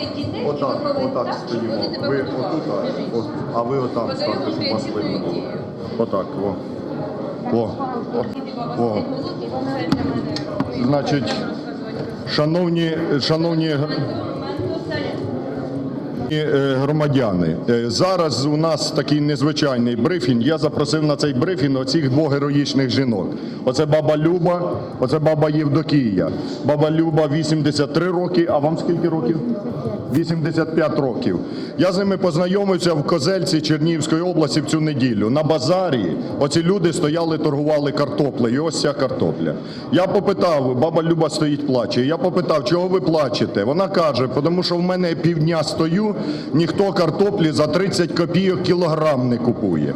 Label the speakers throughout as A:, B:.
A: тих дітей і
B: Отак, отак
A: так, щоб
B: стоїмо.
A: вони тебе
B: Ви
A: готували.
B: отут, а, от, а ви отам
A: Подаємо
B: станьте, щоб вас
A: креативну
B: видно було.
A: ідею.
B: Отак, во. О, о. Значить, Шановні, шановні е, громадяни, е, зараз у нас такий незвичайний брифінг. Я запросив на цей брифінг оцих двох героїчних жінок. Оце баба Люба, оце баба Євдокія. Баба Люба 83 роки, а вам скільки років? 85 років. Я з ними познайомився в Козельці Чернігівської області в цю неділю. На базарі оці люди стояли, торгували картоплею. Ось ця картопля. Я попитав, баба Люба стоїть, плаче. Я попитав, чого ви плачете? Вона каже, тому що в мене півдня стою, ніхто картоплі за 30 копійок кілограм не купує.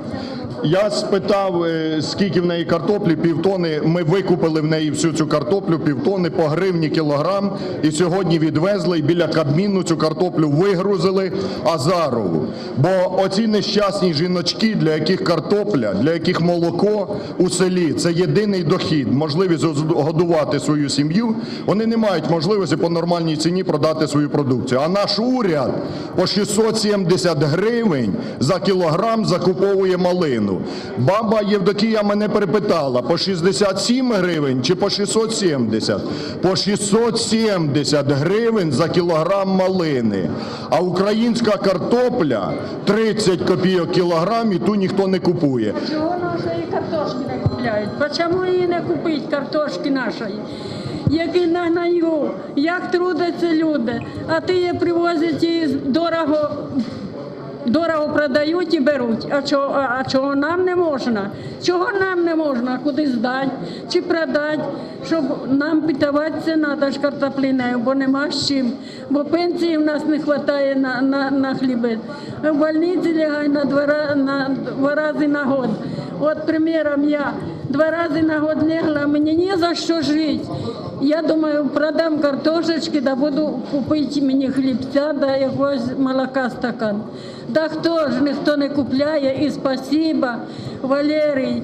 B: Я спитав, е, скільки в неї картоплі, півтони. Ми викупили в неї всю цю картоплю, півтони по гривні кілограм. І сьогодні відвезли і біля Кабміну цю картоплю вигрузили Азарову. Бо оці нещасні жіночки, для яких картопля, для яких молоко у селі це єдиний дохід, можливість годувати свою сім'ю. Вони не мають можливості по нормальній ціні продати свою продукцію. А наш уряд по 670 гривень за кілограм закуповує малину. Баба Євдокія мене перепитала, по 67 гривень чи по 670? По 670 гривень за кілограм малини. А українська картопля 30 копійок кілограм і ту ніхто не купує.
C: Чого нашої картошки не купляють? Чому її не купить картошки нашої? Які нагнаю, як трудяться люди, а ти її привозять і дорого, дорого продають і беруть. А чого, а, чого нам не можна? Чого нам не можна? Куди здати чи продати, щоб нам питаватися треба ж картоплінею, бо нема з чим. Бо пенсії в нас не вистачає на, на, на хліби. В больниці лягай на два, на два рази на год. От, примером, я два рази на год легла, мені не за що жити. Я думаю, продам картошечки, да буду купити мені хлібця, да якогось молока стакан. Да хто ж ніхто не купляє, і спасіба, Валерій,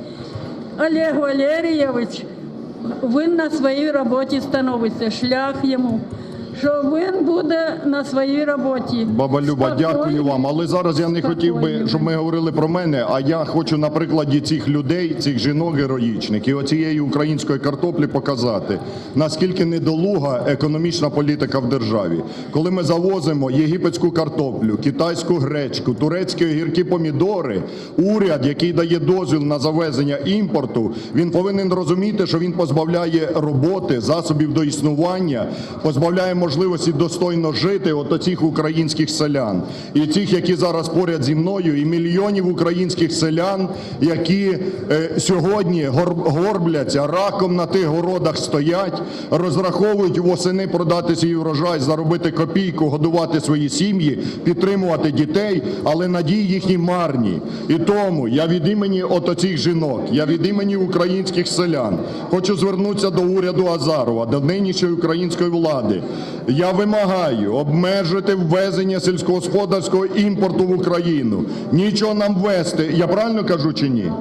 C: Олег Валерійович, він на своїй роботі становиться, шлях йому, що він буде на своїй роботі.
B: Баба Люба, дякую вам. Але зараз я не хотів би, щоб ми говорили про мене. А я хочу на прикладі цих людей, цих жінок героїчних і оцієї української картоплі показати, наскільки недолуга економічна політика в державі. Коли ми завозимо єгипетську картоплю, китайську гречку, турецькі огірки помідори, уряд, який дає дозвіл на завезення імпорту, він повинен розуміти, що він позбавляє роботи, засобів до існування, позбавляє можливості достойно жити от оцих українських селян. І цих, які зараз поряд зі мною, і мільйонів українських селян, які е, сьогодні гор- горбляться, раком на тих городах стоять, розраховують восени продати свій врожай, заробити копійку, годувати свої сім'ї, підтримувати дітей, але надії їхні марні. І тому я від імені от оцих жінок, я від імені українських селян хочу звернутися до уряду Азарова, до нинішньої української влади. Я вимагаю обмежити ввезення сільськогосподарського імпорту в Україну. Нічого нам ввести. Я правильно кажу чи ні?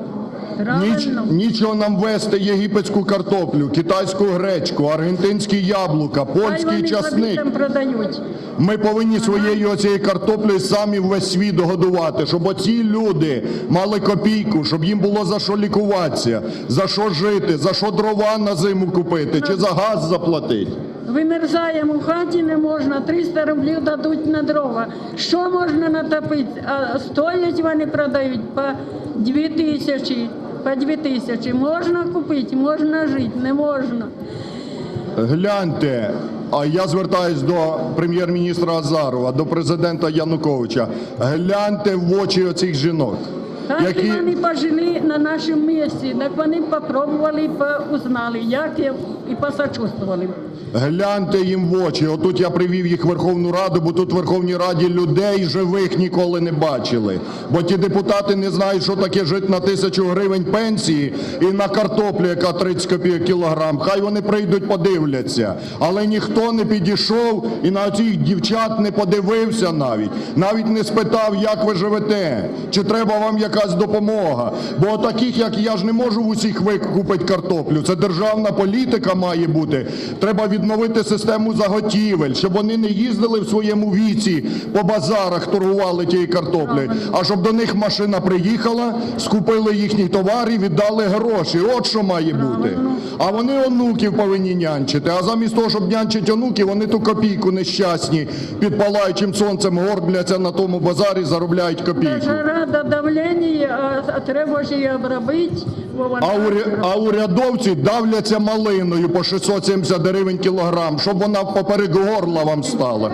B: Ніч, нічого нам вести єгипетську картоплю, китайську гречку, аргентинські яблука, польський часник. Ми повинні своєю оцією картоплею самі весь світ годувати, щоб оці люди мали копійку, щоб їм було за що лікуватися, за що жити, за що дрова на зиму купити, чи за газ заплатити.
C: Вимерзаємо в хаті не можна, 300 рублів дадуть на дрова. Що можна натопити? А стоять вони продають по 2 тисячі, по 2 тисячі. Можна купити, можна жити, не можна.
B: Гляньте, а я звертаюсь до прем'єр-міністра Азарова, до президента Януковича. Гляньте в очі оцих жінок.
C: Так
B: Які...
C: вони пожили на нашому місці, так вони попробували узнали, як я, і посочувствували.
B: Гляньте їм в очі. Отут я привів їх в Верховну Раду, бо тут в Верховній Раді людей живих ніколи не бачили. Бо ті депутати не знають, що таке жити на тисячу гривень пенсії і на картоплю, яка 30 копійок кілограм. Хай вони прийдуть, подивляться. Але ніхто не підійшов і на цих дівчат не подивився навіть. Навіть не спитав, як ви живете, чи треба вам якась якась допомога. Бо таких, як я ж не можу в усіх викупити картоплю. Це державна політика має бути. Треба відновити систему заготівель, щоб вони не їздили в своєму віці по базарах, торгували тією картоплею, а щоб до них машина приїхала, скупили їхній товар і віддали гроші. От що має бути. А вони онуків повинні нянчити. А замість того, щоб нянчити онуків, вони ту копійку нещасні під палаючим сонцем горбляться на тому базарі, заробляють копійку.
C: Жара до давлення, а, а треба ж її обробити. вона-
B: А, уря- а урядовці давляться малиною по 670 гривень кілограм, щоб вона поперек горла вам стала.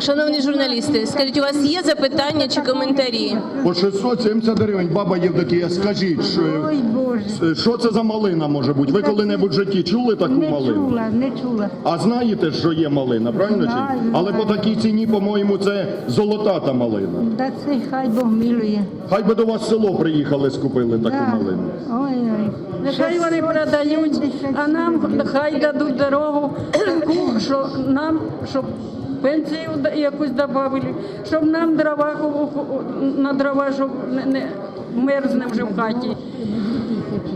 D: Шановні журналісти, скажіть, у вас є запитання чи коментарі?
B: По 670 гривень, баба Євдокія, скажіть, що,
E: Ой Боже,
B: що це за малина може бути? Ви коли-небудь в житті чули таку
E: не
B: малину?
E: чула, не чула.
B: А знаєте, що є малина, правильно? чи?
E: Знаю,
B: Але по
E: знаю.
B: такій ціні, по-моєму, це золота та малина.
E: Да це хай Бог милує.
B: Хай би до вас в село приїхали, скупили таку
E: Да.
B: малину.
E: Ой, ой.
C: Нехай вони продають, а нам хай дадуть дорогу таку, що нам, щоб пенсію якусь додали, щоб нам дрова на дрова, щоб не, не мерзне вже в хаті.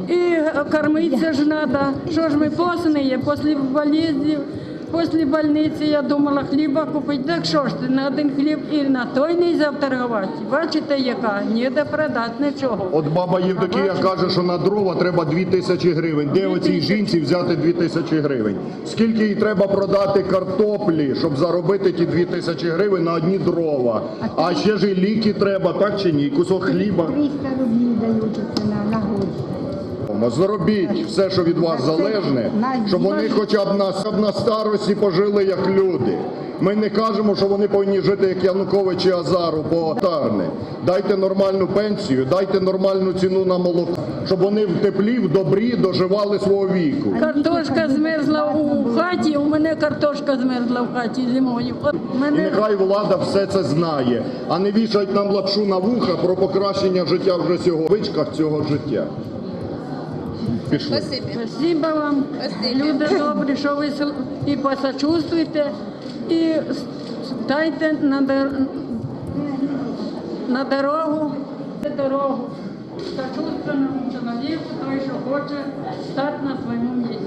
C: І кормитися ж треба. Що ж ми посні, після болезні, після больниці я думала хліба купити. Так що ж ти на один хліб і на той не можна торгувати. Бачите, яка? Ніде продати нічого.
B: От баба Євдокія каже, що на дрова треба 2 тисячі гривень. Де оцій жінці взяти 2 тисячі гривень? Скільки їй треба продати картоплі, щоб заробити ті 2 тисячі гривень на одні дрова? А ще ж і ліки треба, так чи ні? Кусок хліба.
E: 300 рублів дають на, на год.
B: Зробіть все, що від вас залежне, щоб вони хоча б на, щоб на старості пожили як люди. Ми не кажемо, що вони повинні жити як Янукович і Азару по тарни. Дайте нормальну пенсію, дайте нормальну ціну на молоко, щоб вони в теплі, в добрі доживали свого віку.
C: Картошка змерзла у хаті, у мене картошка змерзла в хаті зимою.
B: І
C: мене
B: нехай влада все це знає, а не вішають нам лапшу на вуха про покращення життя вже сьогодні. Вичках цього життя. Пішли.
C: Спасибо вам,
D: Спасибо.
C: люди добрі, що ви і посочувствуєте, і дайте на, дор- на дорогу, дорогу. Сочувственному чоловіку, той, що хоче стати на своєму місці.